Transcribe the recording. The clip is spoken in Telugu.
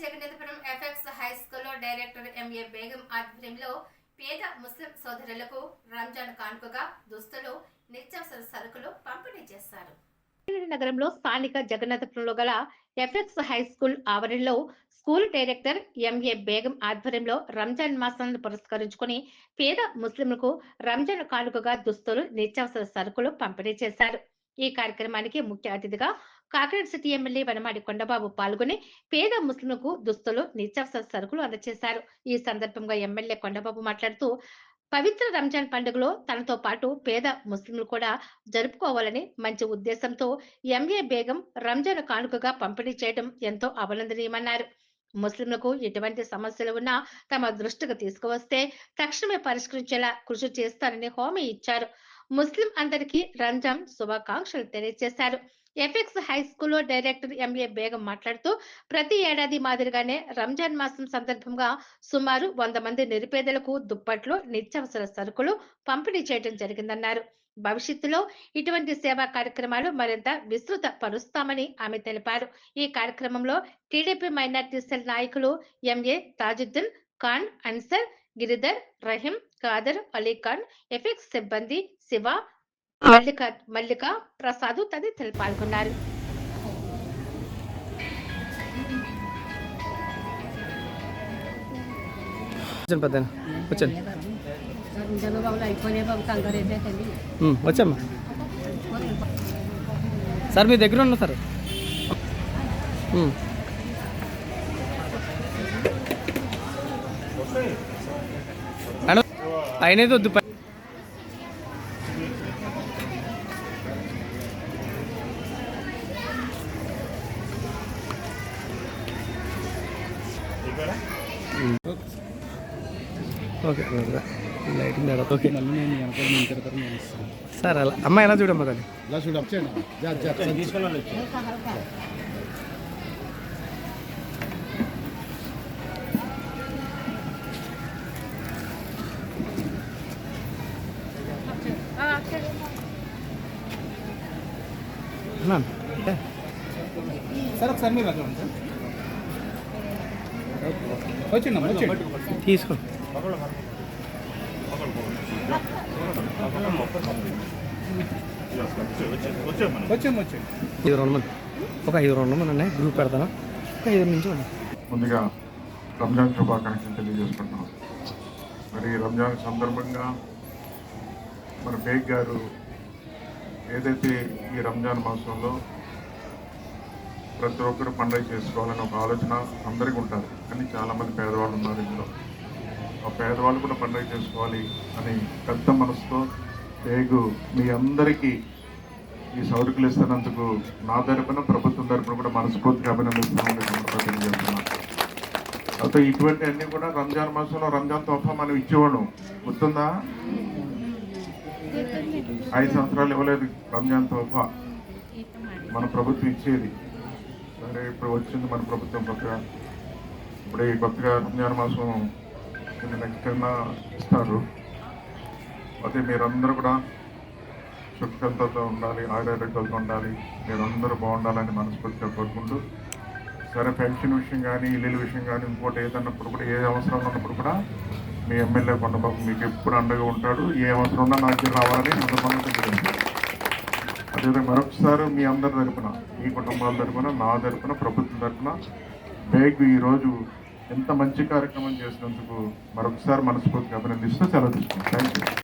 జగన్నాథపురం ఎఫ్ఎక్స్ హై స్కూల్లో డైరెక్టర్ ఎంఏ బేగం ఆధ్వర్యంలో పేద ముస్లిం సోదరులకు రంజాన్ కానుకగా దుస్తులు నిత్యావసర సరుకులు పంపిణీ చేశారు. నగరంలో స్థానిక జగన్నాథపురంలో గల ఎఫ్ఎక్స్ హై స్కూల్ ఆవరణలో స్కూల్ డైరెక్టర్ ఎంఏ బేగం ఆధ్వర్యంలో రంజాన్ మాసాలను పురస్కరించుకొని పేద ముస్లింలకు రంజాన్ కానుకగా దుస్తులు నిత్యావసర సరుకులు పంపిణీ చేశారు. ఈ కార్యక్రమానికి ముఖ్య అతిథిగా కాకినాడ సిటీ ఎమ్మెల్యే వనమాడి కొండబాబు పాల్గొని పేద ముస్లింలకు దుస్తులు నిత్యావసర సరుకులు అందజేశారు. ఈ సందర్భంగా ఎమ్మెల్యే కొండబాబు మాట్లాడుతూ పవిత్ర రంజాన్ పండుగలో తనతో పాటు పేద ముస్లింలు కూడా జరుపుకోవాలని మంచి ఉద్దేశంతో ఎంఏ బేగం రంజాన్ కానుకగా పంపిణీ చేయడం ఎంతో అభినందనీయమన్నారు. ముస్లింలకు ఎటువంటి సమస్యలు ఉన్నా తమ దృష్టికి తీసుకువస్తే తక్షణమే పరిష్కరించేలా కృషి చేస్తానని హామీ ఇచ్చారు. ముస్లిం అందరికీ రంజాన్ శుభాకాంక్షలు తెలియజేశారు. ఎఫెక్స్ హై స్కూల్లో డైరెక్టర్ ఎంఏ బేగం మాట్లాడుతూ ప్రతి ఏడాది మాదిరిగానే రంజాన్ మాసం సందర్భంగా సుమారు వంద మంది నిరుపేదలకు దుప్పట్లు నిత్యావసర సరుకులు పంపిణీ చేయడం జరిగిందన్నారు. భవిష్యత్తులో ఇటువంటి సేవా కార్యక్రమాలు మరింత విస్తృత పరుస్తామని ఆమె తెలిపారు. ఈ కార్యక్రమంలో టీడీపీ మైనార్టీ సెల్ నాయకులు ఎంఏ తాజుద్దీన్ ఖాన్ అన్సర్ గిరిధర్ రహీం ఖాదర్ అలీఖాన్ ఎఫెక్స్ సిబ్బంది శివ మల్లిక మల్లిక ప్రసాద్ తదితరులు పాల్గొన్నారు. వచ్చామ్మా. సార్ మీ దగ్గర ఉన్నా సార్. అయినది వద్దు. ఓకే. లైటింగ్ సార్ అలా. అమ్మ ఎలా చూడమ్మా కానీ మ్యామ్ సార్ ఒకసారి మీరు సార్ వచ్చిండి తీసుకో. ఐదు రెండు మంది. ఒక ఐదు రెండు మంది ఉన్నాయి. గ్రూప్ పెడతాను. ఒక ఐదు నుంచి ముందుగా రంజాన్ శుభాకాంక్షలు తెలియజేసుకుంటున్నాం. మరి రంజాన్ సందర్భంగా మన బేగ్ గారు ఏదైతే ఈ రంజాన్ మాసంలో ప్రతి ఒక్కరు పండుగ చేసుకోవాలని ఒక ఆలోచన అందరికీ ఉంటుంది. కానీ చాలామంది పేదవాళ్ళు ఉన్నారు ఇందులో. ఆ పేదవాళ్ళు కూడా పండుగ చేసుకోవాలి అని పెద్ద మనసుతో బేగు మీ అందరికీ ఈ సౌకర్యాలు ఇస్తున్నందుకు నా తరపున ప్రభుత్వం తరపున కూడా మనస్ఫూర్తిగా అభినందిస్తున్నాను తెలియజేస్తున్నాను. అయితే ఇటువంటి అన్నీ కూడా రంజాన్ మాసంలో రంజాన్ తోఫా మనం ఇచ్చేవాడు గుర్తుందా? ఐదు సంవత్సరాలు ఇవ్వలేదు రంజాన్ తోఫా. మన ప్రభుత్వం ఇచ్చేది. సరే ఇప్పుడు వచ్చింది మన ప్రభుత్వం కొత్తగా. ఇప్పుడు ఈ కొత్తగా రంజాన్ మాసం నెక్స్ట్ కన్నా ఇస్తారు. అయితే మీరందరూ కూడా సుఖంతో ఉండాలి ఆరోగ్యాలతో ఉండాలి. మీరందరూ బాగుండాలని మనస్ఫూర్తిగా కోరుకుంటూ. సరే పెన్షన్ విషయం కానీ ఇల్లు విషయం కానీ ఇంకోటి ఏదన్నప్పుడు కూడా ఏ అవసరం ఉన్నప్పుడు కూడా మీ ఎమ్మెల్యే కొండబాబు మీకు ఎప్పుడు అండగా ఉంటాడు ఏ అవసరం ఉన్నా నాకు రావాలని సందర్భంగా అదేవిధంగా మరొకసారి మీ అందరి తరపున మీ కుటుంబాల తరపున నా తరపున ప్రభుత్వం తరపున బేగ్ ఈరోజు ఎంత మంచి కార్యక్రమం చేసినందుకు మరొకసారి మనస్ఫూర్తిగా అభినందిస్తూ సెలవు తీసుకుంటాను థ్యాంక్ యూ